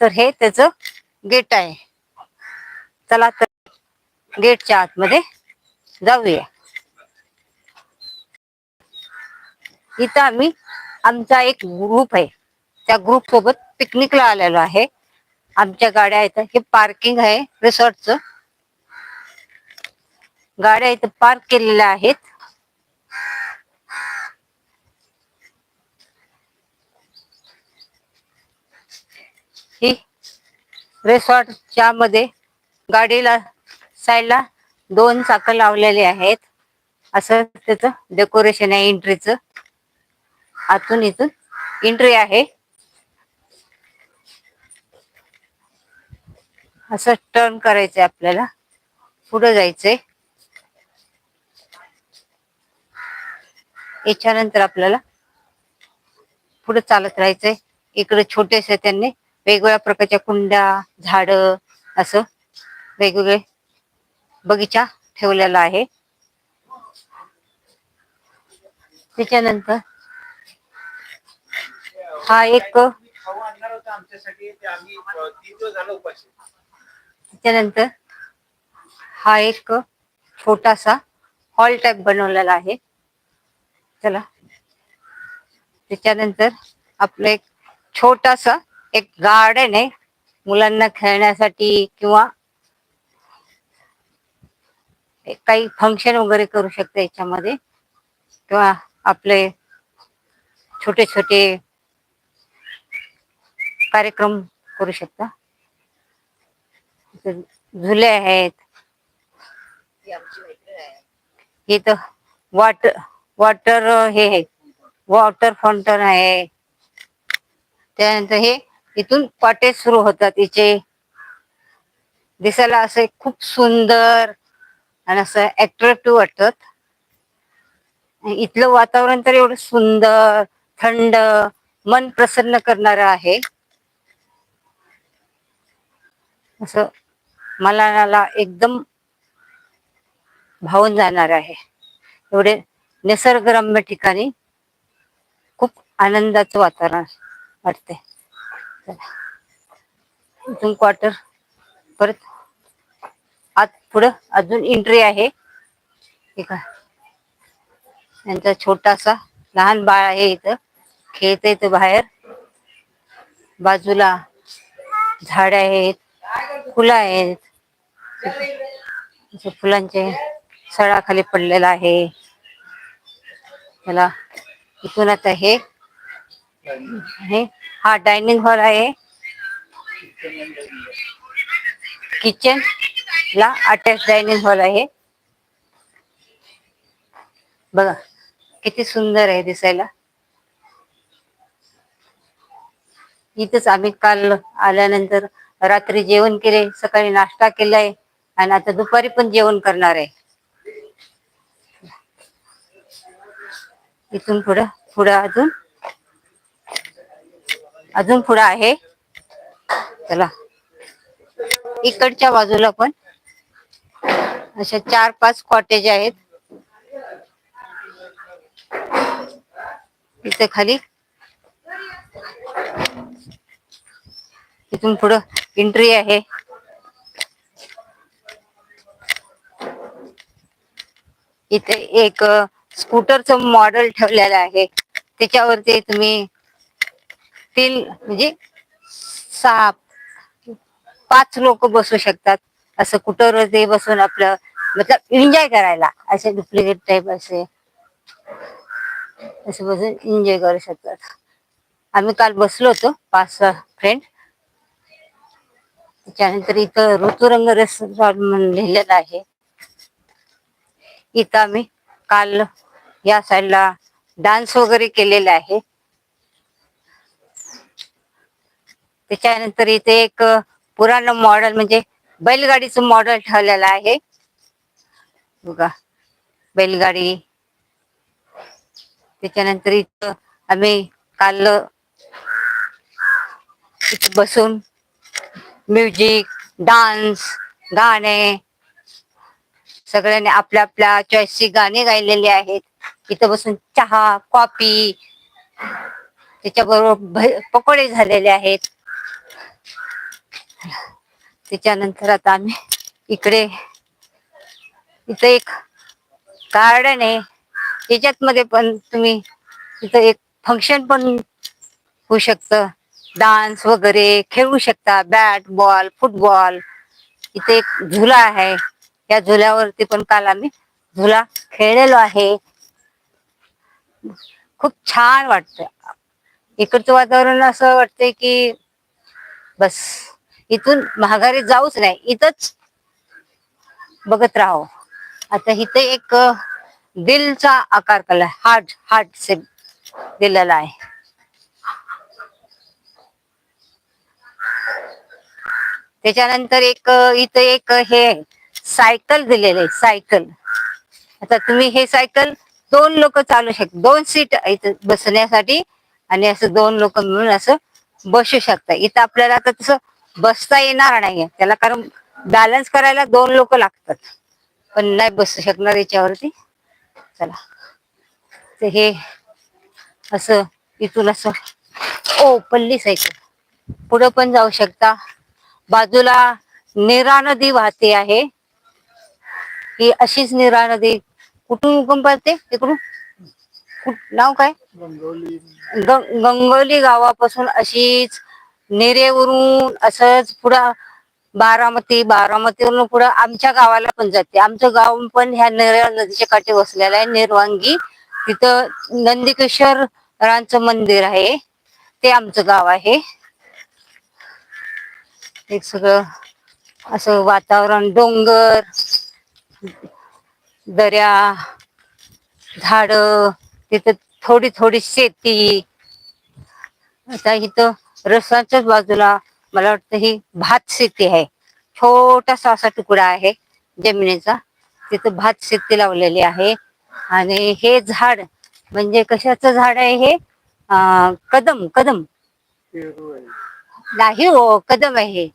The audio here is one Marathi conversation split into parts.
तर हे त्याचं गेट आहे. चला तर गेटच्या आतमध्ये जाऊया. इथं आम्ही आमचा एक ग्रुप आहे. त्या ग्रुप सोबत पिकनिकला आलेलो आहे. आमच्या गाड्या इथं हे पार्किंग आहे रिसॉर्टचं गाड्या इथं पार्क केलेल्या आहेत. ही रिसॉर्टच्या मध्ये गाडीला साईडला दोन चाक लावलेले आहेत. असं त्याचं डेकोरेशन आहे एंट्रीचं आतून इथून एंट्री आहे. असं टर्न करायचंय आपल्याला. पुढे जायचंय. याच्यानंतर आपल्याला पुढे चालत राहायचंय. इकडे छोटेसे त्यांनी वेगवेगळ्या प्रकारच्या कुंड्या झाड असं वेगवेगळे बगीचा ठेवलेला आहे. त्याच्यानंतर हा एक त्याच्यानंतर हा एक छोटासा हॉल टाईप बनवलेला आहे. चला. त्याच्यानंतर आपलं एक छोटासा एक गार्डन आहे मुलांना खेळण्यासाठी किंवा काही फंक्शन वगैरे करू शकता याच्यामध्ये. किंवा आपले छोटे छोटे कार्यक्रम करू शकता. झुले आहेत. हे तर वॉटर वॉटर हे आहे. वॉटर फाउंटन आहे. त्यानंतर हे इथून कॉटेज सुरू होतात इथे. दिसायला असे खूप सुंदर आणि असं अट्रॅक्टिव्ह वाटतात इथलं वातावरण तर एवढं सुंदर थंड मन प्रसन्न करणार आहे. असं मला एकदम भावून जाणार आहे. एवढे निसर्गरम्य ठिकाणी खूप आनंदाचं वातावरण वाटते इथून क्वार्टर परत आत पुढं अजून एंट्री आहे. त्यांचा छोटासा लहान बाळ आहे इथं. खेळत इथं बाहेर. बाजूला झाड आहेत. फुलं आहेत. फुलांचे सडा खाली पडलेला आहे. त्याला इथून आता हे हे हा डायनिंग हॉल आहे. किचन ला अटॅच डायनिंग हॉल आहे. बघा किती सुंदर आहे दिसायला. इथंच आम्ही काल आल्यानंतर रात्री जेवण केले सकाळी नाश्ता केलाय आणि आता दुपारी पण जेवण करणार आहे. इथून पुढं पुढं अजून? अजून पुढं आहे. चला. इकडच्या बाजूला पण. अशा चार पाच कॉटेज आहेत. इथे खाली. इथून पुढं एंट्री आहे. इथे एक स्कूटरचं मॉडेल ठेवलेलं आहे. त्याच्यावरती तुम्ही तीन म्हणजे सहा पाच लोक बसू शकतात. असं स्कूटरवरती बसून आपलं मतलब एन्जॉय करायला. असे डुप्लिकेट टाईप असे. असं बसून एन्जॉय करू शकतात. आम्ही काल बसलो होतो पाच सहा फ्रेंड त्याच्यानंतर इथं ऋतुरंग रेस्टॉरंट म्हणून लिहिलेलं आहे. इथं आम्ही काल या साईडला डान्स वगैरे केलेला आहे. त्याच्यानंतर इथे एक पुराण मॉडेल म्हणजे बैलगाडीचं मॉडेल ठेवलेलं आहे. बघा बैलगाडी. त्याच्यानंतर इथं आम्ही काल इथं बसून म्युझिक डान्स गाणे. सगळ्यांनी आपल्या आपल्या चॉईसची गाणी गायलेली आहेत. इथं बसून चहा कॉफी. त्याच्याबरोबर पकोडे झालेले आहेत. त्याच्यानंतर आता आम्ही इकडे इथं एक गार्डन आहे. त्याच्यात मध्ये पण तुम्ही इथं एक फंक्शन पण होऊ शकतं. डान्स वगैरे खेळू शकता. बॅट बॉल फुटबॉल इथे एक झुला आहे. या झुल्यावरती पण काल आम्ही झुला खेळलेलो आहे. खूप छान वाटतं इकडचं वातावरण असं वाटतंय की बस. इथून माघारी जाऊच नाही इथंच बघत राहो आता इथे एक दिलचा आकार कला हार्ट हार्ट से दिलेला आहे. त्याच्यानंतर एक इथं एक हे सायकल दिलेलं आहे सायकल. आता तुम्ही हे सायकल दोन लोक चालू शकता दोन सीट इथं बसण्यासाठी आणि असं दोन लोक मिळून असं बसू शकता. इथं आपल्याला आता तसं बसता येणार नाहीये. त्याला कारण बॅलन्स करायला दोन लोक लागतात. पण नाही बसू शकणार याच्यावरती. चला. तर हे असं इथून असं. ओ पल्ली सायकल. पुढं पण जाऊ शकता. बाजूला निरा नदी वाहते आहे. ही अशीच निरा नदी. कुठून उगम पडते तिकडून? कुठ- नाव काय? गंगोली गावापासून अशीच नेरेवरून असंच पुढं बारामती बारामतीवरून पुढं आमच्या गावाला पण जाते. आमचं गाव पण ह्या नेरळ नदीच्या काठी वसलेलं आहे निर्वांगी. तिथं नंदिकेश्वरांचं मंदिर आहे. ते आमचं गाव आहे. एक सगळं असं वातावरण डोंगर दर्या झाड तिथं थोडी थोडी शेती. आता इथं रस्त्याच्याच बाजूला मला वाटतं ही भात शेती आहे. छोटासा असा तुकडा आहे जमिनीचा. तिथं भात शेती लावलेली आहे. आणि हे झाड म्हणजे कशाचं झाड आहे हे? कदम कदम. नाही हो कदम आहे हे.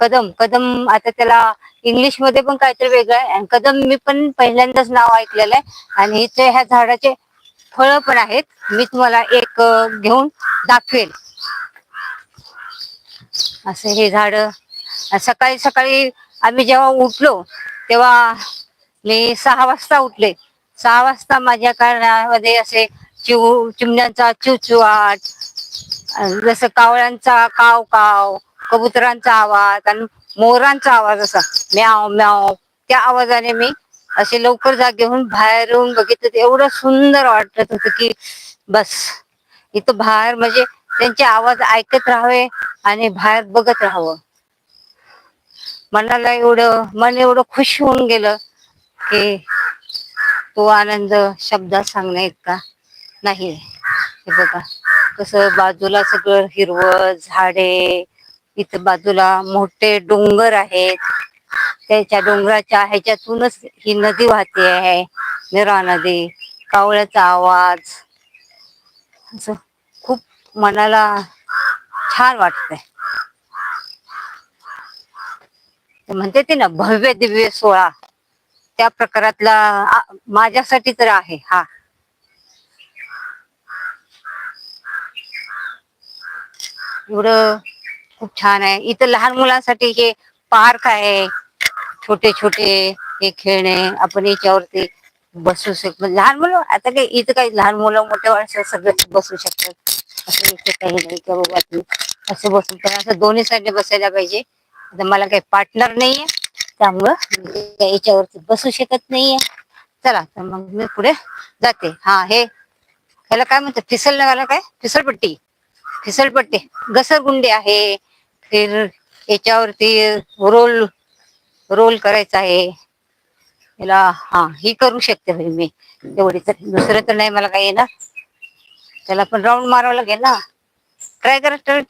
कदम कदम आता त्याला इंग्लिशमध्ये पण काहीतरी वेगळं आहे. आणि कदम मी पण पहिल्यांदाच नाव ऐकलेलं आहे. आणि इथे ह्या झाडाचे फळं पण आहेत. मी तुम्हाला एक घेऊन दाखवेल. असं हे झाड. सकाळी सकाळी आम्ही जेव्हा उठलो तेव्हा मी सहा वाजता उठले. सहा वाजता माझ्या कानामध्ये असे चिव चिमण्यांचा चिवचिवाट जसं कावळ्यांचा काव काव कबुतरांचा आवाज आणि मोरांचा आवाज असा. म्याव म्याव. त्या आवाजाने मी असे लवकर जागे होऊन बाहेर येऊन बघितलं तर एवढं सुंदर वाटत होतं की बस. इथं बाहेर म्हणजे त्यांचे आवाज ऐकत राहावे आणि बाहेर बघत राहावं. मनाला एवढं मन एवढं खुश होऊन गेलं की तो आनंद शब्दात सांगण्या इतका नाही. हे बघा कसं बाजूला सगळं हिरवं झाडे इथं बाजूला मोठे डोंगर आहेत. त्याच्या डोंगराच्या ह्याच्यातूनच ही नदी वाहते आहे. निरा नदी कावळ्याचा आवाज. असं खूप मनाला छान वाटतंय. म्हणते ते ना भव्य दिव्य सोहळा त्या प्रकारातला माझ्यासाठी तर आहे हा. एवढं खूप छान आहे. इथं लहान मुलांसाठी हे पार्क आहे. छोटे छोटे हे खेळणे आपण याच्यावरती बसू शकतो लहान मुलं आता काही इथं काही लहान मुलं मोठे माणसं सगळे बसू शकतात. असं इथे काही नाही की बाबा तू असं बसून पण असं दोन्ही साईडने बसायला पाहिजे. आता मला काही पार्टनर नाहीये त्यामुळं मी याच्यावरती बसू शकत नाहीये चला तर मग मी पुढे जाते. हा हे ह्याला काय म्हणतात फिसलण्याला काय? फिसलपट्टी फिसलपट्टी घसरगुंडी आहे. फिर याच्यावरती रोल रोल करायचा आहे. याला हा ही करू शकते भाई मी तेवढी तर दुसरं तर नाही मला काही येणार त्याला पण राऊंड मारावं लागेल ना. ट्राय करा ट्राय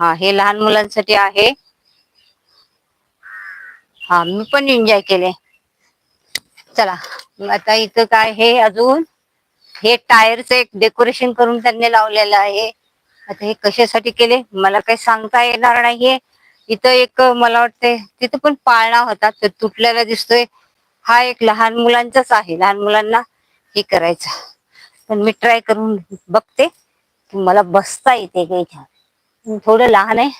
हा हे लहान मुलांसाठी आहे. हा मी पण एन्जॉय केले. चला आता इथं काय हे अजून? हे टायरचं एक डेकोरेशन करून त्यांनी लावलेलं आहे. आता हे कशासाठी केले? मला काही सांगता येणार नाहीये. इथं एक मला वाटतंय तिथं पण पाळणा होता तर तुटलेला दिसतोय. हा एक लहान मुलांचाच आहे. लहान मुलांना हे करायचं. पण मी ट्राय करून बघते. की मला बसता येते का इथे? थोडं लहान आहे.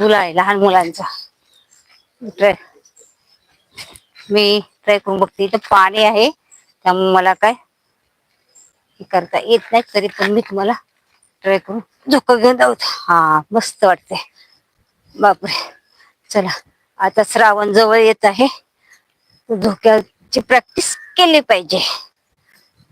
मुलं आहे लहान मुलांचा. ट्राय मी ट्राय करून बघते. इथं पाणी आहे. त्यामुळे मला काय हे करता येत नाही. तरी पण मी तुम्हाला ट्राय करून धोकं घेऊन जाऊ. हा मस्त वाटते बापरे. चला आता श्रावण जवळ येत आहे. धोक्याची प्रॅक्टिस केली पाहिजे.